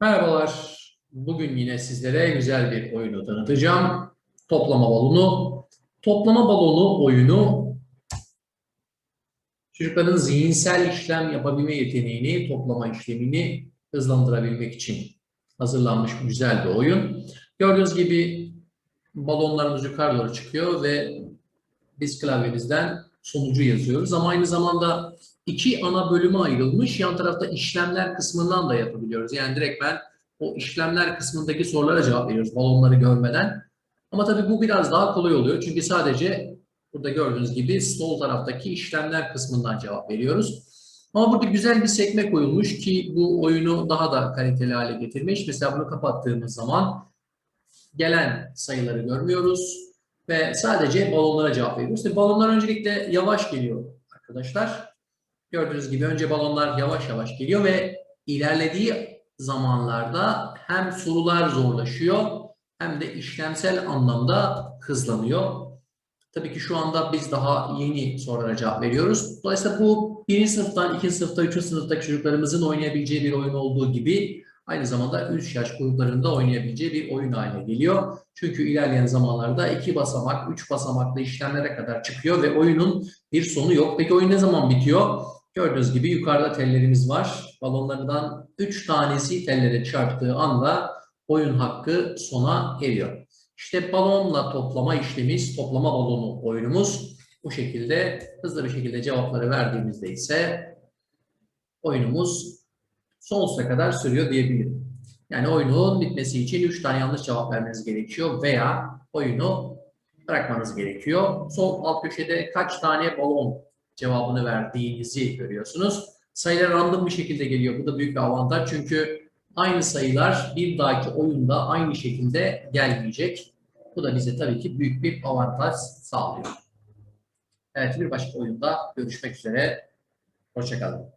Merhabalar. Bugün yine sizlere güzel bir oyunu tanıtacağım. Toplama balonu. Toplama balonu oyunu çocukların zihinsel işlem yapabilme yeteneğini, toplama işlemini hızlandırabilmek için hazırlanmış güzel bir oyun. Gördüğünüz gibi balonlarımız yukarı doğru çıkıyor ve biz klavyemizden sonucu yazıyoruz. Ama aynı zamanda iki ana bölüme ayrılmış. Yan tarafta işlemler kısmından da yapabiliyoruz. Yani direkt ben o işlemler kısmındaki sorulara cevap veriyoruz balonları görmeden. Ama tabii bu biraz daha kolay oluyor. Çünkü sadece burada gördüğünüz gibi sol taraftaki işlemler kısmından cevap veriyoruz. Ama burada güzel bir sekme koyulmuş ki bu oyunu daha da kaliteli hale getirmiş. Mesela bunu kapattığımız zaman gelen sayıları görmüyoruz ve sadece balonlara cevap veriyoruz. Tabii balonlar öncelikle yavaş geliyor arkadaşlar. Gördüğünüz gibi önce balonlar yavaş yavaş geliyor ve ilerlediği zamanlarda hem sorular zorlaşıyor hem de işlemsel anlamda hızlanıyor. Tabii ki şu anda biz daha yeni sorulara cevap veriyoruz. Dolayısıyla bu birinci sınıftan, ikinci sınıfta, üçüncü sınıftaki çocuklarımızın oynayabileceği bir oyun olduğu gibi aynı zamanda 3 yaş gruplarında oynayabileceği bir oyun haline geliyor. Çünkü ilerleyen zamanlarda iki basamak, üç basamaklı işlemlere kadar çıkıyor ve oyunun bir sonu yok. Peki oyun ne zaman bitiyor? Gördüğünüz gibi yukarıda tellerimiz var. Balonlardan 3 tanesi tellere çarptığı anda oyun hakkı sona eriyor. İşte balonla toplama işlemimiz, toplama balonu oyunumuz bu şekilde hızlı bir şekilde cevapları verdiğimizde ise oyunumuz sonsuza kadar sürüyor diyebilirim. Yani oyunun bitmesi için 3 tane yanlış cevap vermeniz gerekiyor veya oyunu bırakmanız gerekiyor. Sol alt köşede kaç tane balon cevabını verdiğinizi görüyorsunuz. Sayılar random bir şekilde geliyor. Bu da büyük bir avantaj çünkü aynı sayılar bir dahaki oyunda aynı şekilde gelmeyecek. Bu da bize tabii ki büyük bir avantaj sağlıyor. Evet bir başka oyunda görüşmek üzere. Hoşçakalın.